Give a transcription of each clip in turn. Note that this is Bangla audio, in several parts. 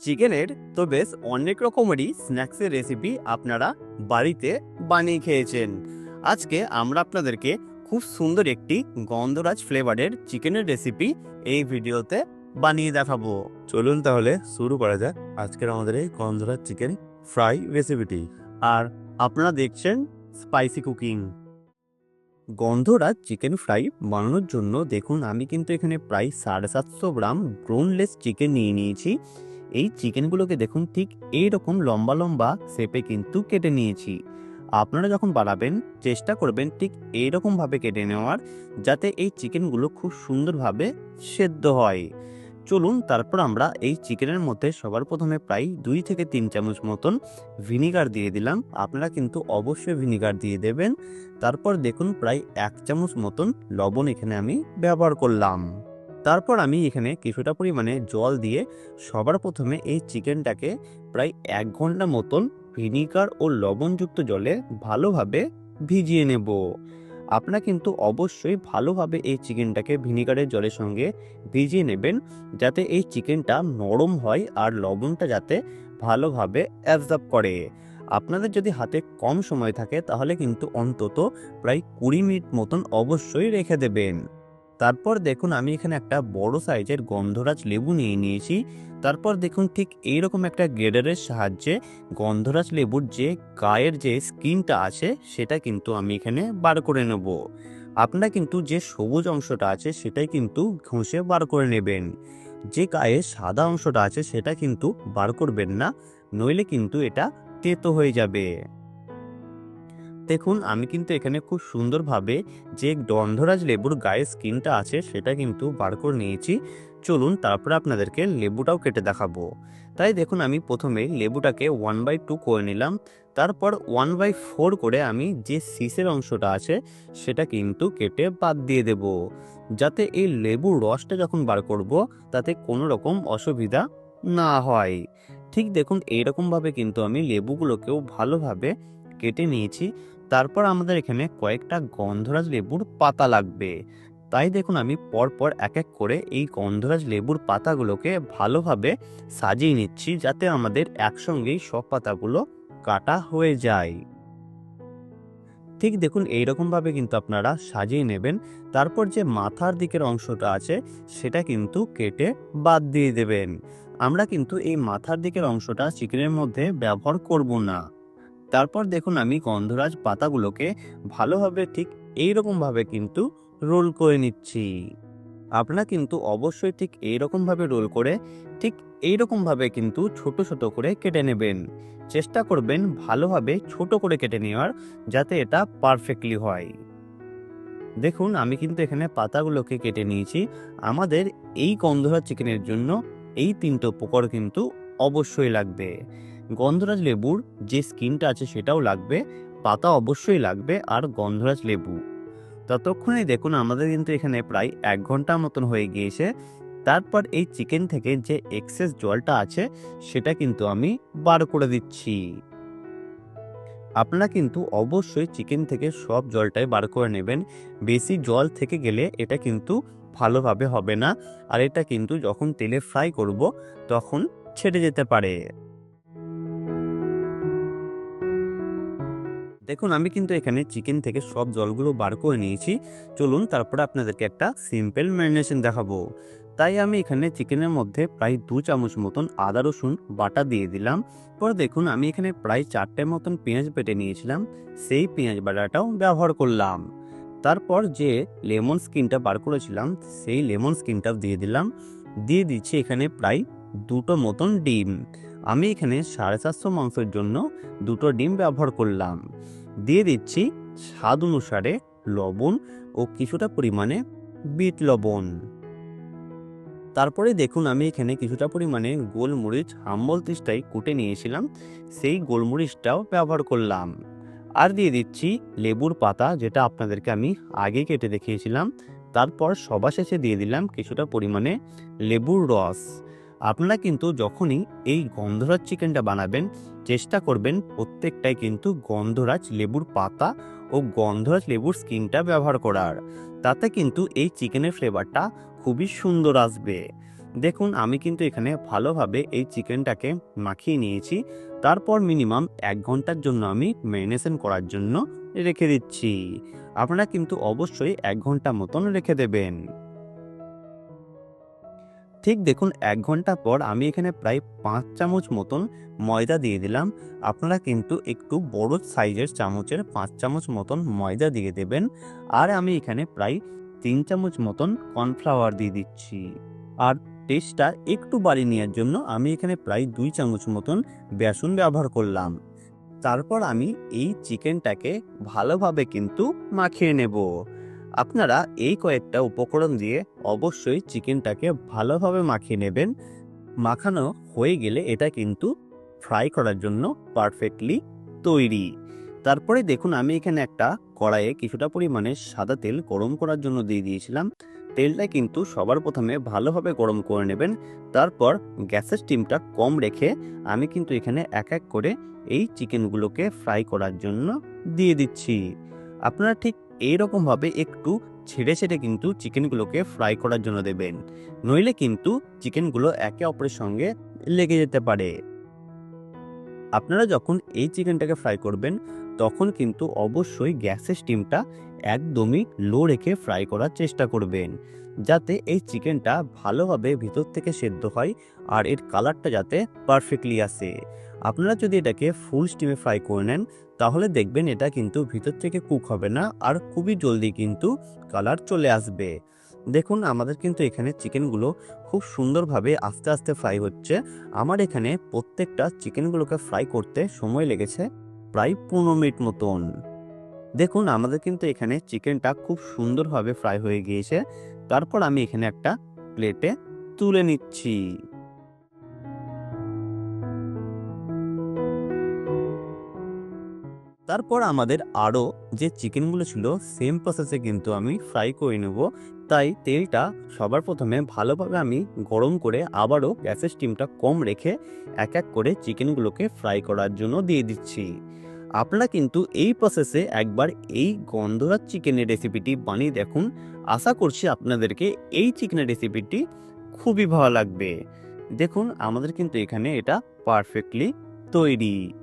চিকেনের তো বেশ অনেক রকমেরই স্ন্যাক্সের রেসিপি আপনারা বাড়িতে বানিয়ে খেয়েছেন। আজকে আমরা আপনাদেরকে খুব সুন্দর একটি গন্ধরাজ ফ্লেভারের চিকেনের রেসিপি এই ভিডিওতে বানিয়ে দেখাবো। চলুন তাহলে শুরু করা যাক আজকের আমাদের এই গন্ধরাজ চিকেন ফ্রাই রেসিপিটি আর আপনারা দেখছেন spicy cooking Gondhoraj chicken fry বানানোর জন্য দেখুন আমি কিন্তু এখানে প্রায় সাড়ে সাতশো গ্রাম ব্রোনলেস চিকেন নিয়ে নিয়েছি। এই চিকেনগুলোকে দেখুন ঠিক এইরকম লম্বা লম্বা শেপে কিন্তু কেটে নিয়েছি। আপনারা যখন বানাবেন চেষ্টা করবেন ঠিক এইরকমভাবে কেটে নেওয়ার যাতে এই চিকেনগুলো খুব সুন্দরভাবে সেদ্ধ হয়। চলুন তারপর আমরা এই চিকেনের মধ্যে সবার প্রথমে প্রায় দুই থেকে তিন চামচ মতন ভিনিগার দিয়ে দিলাম। আপনারা কিন্তু অবশ্যই ভিনিগার দিয়ে দেবেন। তারপর দেখুন প্রায় এক চামচ মতন লবণ এখানে আমি ব্যবহার করলাম। তারপর আমি এখানে কিছুটা পরিমাণে জল দিয়ে সবার প্রথমে এই চিকেনটাকে প্রায় এক ঘণ্টা মতন ভিনিগার ও লবণযুক্ত জলে ভালোভাবে ভিজিয়ে নেব। আপনারা কিন্তু অবশ্যই ভালোভাবে এই চিকেনটাকে ভিনিগারের জলের সঙ্গে ভিজিয়ে নেবেন, যাতে এই চিকেনটা নরম হয় আর লবণটা যাতে ভালোভাবে অ্যাবজর্ব করে। আপনাদের যদি হাতে কম সময় থাকে, তাহলে কিন্তু অন্তত প্রায় কুড়ি মিনিট মতন অবশ্যই রেখে দেবেন। তারপর দেখুন আমি এখানে একটা বড় সাইজের গন্ধরাজ লেবু নিয়ে নিয়েছি। তারপর দেখুন ঠিক এইরকম একটা গ্রেডারের সাহায্যে গন্ধরাজ লেবুর যে গায়ের যে স্কিনটা আছে, সেটা কিন্তু আমি এখানে বার করে নেব। আপনারা কিন্তু যে সবুজ অংশটা আছে, সেটাই কিন্তু ঘষে বার করে নেবেন। যে গায়ে সাদা অংশটা আছে, সেটা কিন্তু বার করবেন না, নইলে কিন্তু এটা তেতো হয়ে যাবে। দেখুন, আমি কিন্তু এখানে খুব সুন্দরভাবে যে গন্ধরাজ লেবুর গায়ে স্কিনটা আছে সেটা কিন্তু বার করে নিয়েছি। চলুন তারপরে আপনাদেরকে লেবুটাও কেটে দেখাবো। তাই দেখুন, আমি প্রথমে লেবুটাকে ওয়ান বাই টু করে নিলাম। তারপর ওয়ান বাই ফোর করে আমি যে শীষের অংশটা আছে সেটা কিন্তু কেটে বাদ দিয়ে দেব। যাতে এই লেবুর রসটা যখন বার করব, তাতে কোনো রকম অসুবিধা না হয়। ঠিক দেখুন, এইরকমভাবে কিন্তু আমি লেবুগুলোকেও ভালোভাবে কেটে নিয়েছি। তারপর আমাদের এখানে কয়েকটা গন্ধরাজ লেবুর পাতা লাগবে। তাই দেখুন, আমি পরপর এক এক করে এই গন্ধরাজ লেবুর পাতাগুলোকে ভালোভাবে সাজিয়ে নিচ্ছি যাতে আমাদের একসঙ্গেই সব পাতাগুলো কাটা হয়ে যায়। ঠিক দেখুন, এইরকমভাবে কিন্তু আপনারা সাজিয়ে নেবেন। তারপর যে মাথার দিকের অংশটা আছে, সেটা কিন্তু কেটে বাদ দিয়ে দেবেন। আমরা কিন্তু এই মাথার দিকের অংশটা চিকেনের মধ্যে ব্যবহার করব না। তারপর দেখুন আমি গন্ধরাজ পাতাগুলোকে ভালোভাবে ঠিক এই এইরকমভাবে কিন্তু রোল করে নিচ্ছি। আপনারা কিন্তু অবশ্যই ঠিক এইরকমভাবে রোল করে ঠিক এইরকমভাবে কিন্তু ছোট ছোট করে কেটে নেবেন। চেষ্টা করবেন ভালোভাবে ছোট করে কেটে নেওয়ার যাতে এটা পারফেক্টলি হয়। দেখুন আমি কিন্তু এখানে পাতাগুলোকে কেটে নিয়েছি। আমাদের এই গন্ধরাজ চিকেনের জন্য এই তিনটে উপকরণ কিন্তু অবশ্যই লাগবে। গন্ধরাজ লেবুর যে স্কিনটা আছে সেটাও লাগবে, পাতা অবশ্যই লাগবে আর গন্ধরাজ লেবু। ততক্ষণে দেখুন আমাদের কিন্তু এখানে প্রায় এক ঘণ্টা মতন হয়ে গিয়েছে। তারপর এই চিকেন থেকে যে এক্সেস জলটা আছে, সেটা কিন্তু আমি বার করে দিচ্ছি। আপনারা কিন্তু অবশ্যই চিকেন থেকে সব জলটাই বার করে নেবেন। বেশি জল থেকে গেলে এটা কিন্তু ভালোভাবে হবে না। আর এটা কিন্তু যখন তেলে ফ্রাই করব, তখন ছেড়ে যেতে পারে। দেখুন, আমি কিন্তু এখানে চিকেন থেকে সব জলগুলো বার করে নিয়েছি। চলুন, তারপরে আপনাদেরকে একটা সিম্পল ম্যারিনেশন দেখাবো। তাই আমি এখানে চিকেনের মধ্যে প্রায় দু চামচ মতন আদা, রসুন, বাটা দিয়ে দিলাম। পরে দেখুন, আমি এখানে প্রায় চারটে মতন পেঁয়াজ বেটে নিয়েছিলাম। সেই পেঁয়াজ বাটাটাও ব্যবহার করলাম। তারপর যে লেমন স্কিনটা বার করেছিলাম, সেই লেমন স্কিনটাও দিয়ে দিলাম। দিয়ে দিচ্ছি এখানে প্রায় দুটো মতন ডিম। আমি এখানে সাড়ে সাতশো মাংসের জন্য দুটো ডিম ব্যবহার করলাম। দিয়ে দিচ্ছি স্বাদ অনুসারে লবণ ও কিছুটা পরিমাণে বিট লবণ। তারপরে দেখুন আমি এখানে কিছুটা পরিমাণে গোলমরিচ হাম্বল তিসটাই কুটে নিয়েছিলাম, সেই গোলমরিচটাও ব্যবহার করলাম। আর দিয়ে দিচ্ছি লেবুর পাতা, যেটা আপনাদেরকে আমি আগে কেটে দেখিয়েছিলাম। তারপর সবার শেষে দিয়ে দিলাম কিছুটা পরিমাণে লেবুর রস। আপনারা কিন্তু যখনই এই গন্ধরাজ চিকেনটা বানাবেন, চেষ্টা করবেন প্রত্যেকটাই কিন্তু গন্ধরাজ লেবুর পাতা ও গন্ধরাজ লেবুর স্কিনটা ব্যবহার করার। তাতে কিন্তু এই চিকেনের ফ্লেভারটা খুবই সুন্দর আসবে। দেখুন, আমি কিন্তু এখানে ভালোভাবে এই চিকেনটাকে মাখিয়ে নিয়েছি। তারপর মিনিমাম এক ঘণ্টার জন্য আমি ম্যারিনেশন করার জন্য রেখে দিচ্ছি। আপনারা কিন্তু অবশ্যই এক ঘণ্টা মতন রেখে দেবেন। ঠিক দেখুন, এক ঘণ্টা পর আমি এখানে প্রায় পাঁচ চামচ মতন ময়দা দিয়ে দিলাম। আপনারা কিন্তু একটু বড় সাইজের চামচের পাঁচ চামচ মতন ময়দা দিয়ে দেবেন। আর আমি এখানে প্রায় তিন চামচ মতন কর্নফ্লাওয়ার দিয়ে দিচ্ছি। আর টেস্টটা একটু বাড়িয়ে নেওয়ার জন্য আমি এখানে প্রায় দুই চামচ মতন বেসন ব্যবহার করলাম। তারপর আমি এই চিকেনটাকে ভালোভাবে কিন্তু মাখিয়ে নেব। আপনারা এই কয়েকটা উপকরণ দিয়ে অবশ্যই চিকেনটাকে ভালোভাবে মাখিয়ে নেবেন। মাখানো হয়ে গেলে এটা কিন্তু ফ্রাই করার জন্য পারফেক্টলি তৈরি। তারপরে দেখুন, আমি এখানে একটা কড়াইয়ে কিছুটা পরিমাণে সাদা তেল গরম করার জন্য দিয়ে দিয়েছিলাম। তেলটা কিন্তু সবার প্রথমে ভালোভাবে গরম করে নেবেন। তারপর গ্যাসের স্টিমটা কম রেখে আমি কিন্তু এখানে এক এক করে এই চিকেনগুলোকে ফ্রাই করার জন্য দিয়ে দিচ্ছি। আপনারা ঠিক এইরকমভাবে একটু ছেড়ে ছেড়ে কিন্তু চিকেনগুলোকে ফ্রাই করার জন্য দেবেন। নইলে কিন্তু চিকেনগুলো একে অপরের সঙ্গে লেগে যেতে পারে। আপনারা যখন এই চিকেনটাকে ফ্রাই করবেন, তখন কিন্তু অবশ্যই গ্যাসের স্টিমটা একদমই লো রেখে ফ্রাই করার চেষ্টা করবেন, যাতে এই চিকেনটা ভালোভাবে ভিতর থেকে সেদ্ধ হয় আর এর কালারটা যাতে পারফেক্টলি আসে। আপনারা যদি এটাকে ফুল স্টিমে ফ্রাই করে নেন, তাহলে দেখবেন এটা কিন্তু ভিতর থেকে কুক হবে না আর খুবই জলদি কিন্তু কালার চলে আসবে। দেখুন, আমাদের কিন্তু এখানে চিকেনগুলো খুব সুন্দরভাবে আস্তে আস্তে ফ্রাই হচ্ছে। আমার এখানে প্রত্যেকটা চিকেনগুলোকে ফ্রাই করতে সময় লেগেছে প্রায় পনেরো মিনিট মতন। দেখুন, আমাদের কিন্তু এখানে চিকেনটা খুব সুন্দরভাবে ফ্রাই হয়ে গিয়েছে। তারপর আমি এখানে একটা প্লেটে তুলে নিচ্ছি। তারপর আমাদের আরও যে চিকেনগুলো ছিল সেম প্রসেসে কিন্তু আমি ফ্রাই করে নেব। তাই তেলটা সবার প্রথমে ভালোভাবে আমি গরম করে আবারও গ্যাসের স্টিমটা কম রেখে এক এক করে চিকেনগুলোকে ফ্রাই করার জন্য দিয়ে দিচ্ছি। আপনারা কিন্তু এই প্রসেসে একবার এই গন্ধরাজ চিকেনের রেসিপিটি বানিয়ে দেখুন। আশা করছি আপনাদেরকে এই চিকেনের রেসিপিটি খুবই ভালো লাগবে। দেখুন, আমাদের কিন্তু এখানে এটা পারফেক্টলি তৈরি।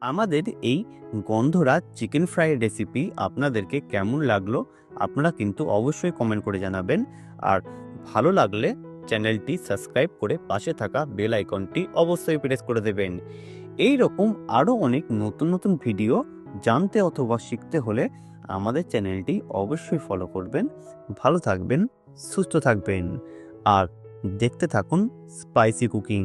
আমাদের এই গন্ধরাজ চিকেন ফ্রাই রেসিপি আপনাদেরকে কেমন লাগল, আপনারা কিন্তু অবশ্যই কমেন্ট করে জানাবেন। আর ভালো লাগলে চ্যানেলটি সাবস্ক্রাইব করে পাশে থাকা বেল আইকনটি অবশ্যই প্রেস করে দেবেন। এই রকম আরও অনেক নতুন নতুন ভিডিও জানতে অথবা শিখতে হলে আমাদের চ্যানেলটি অবশ্যই ফলো করবেন। ভালো থাকবেন, সুস্থ থাকবেন। আর দেখতে থাকুন স্পাইসি কুকিং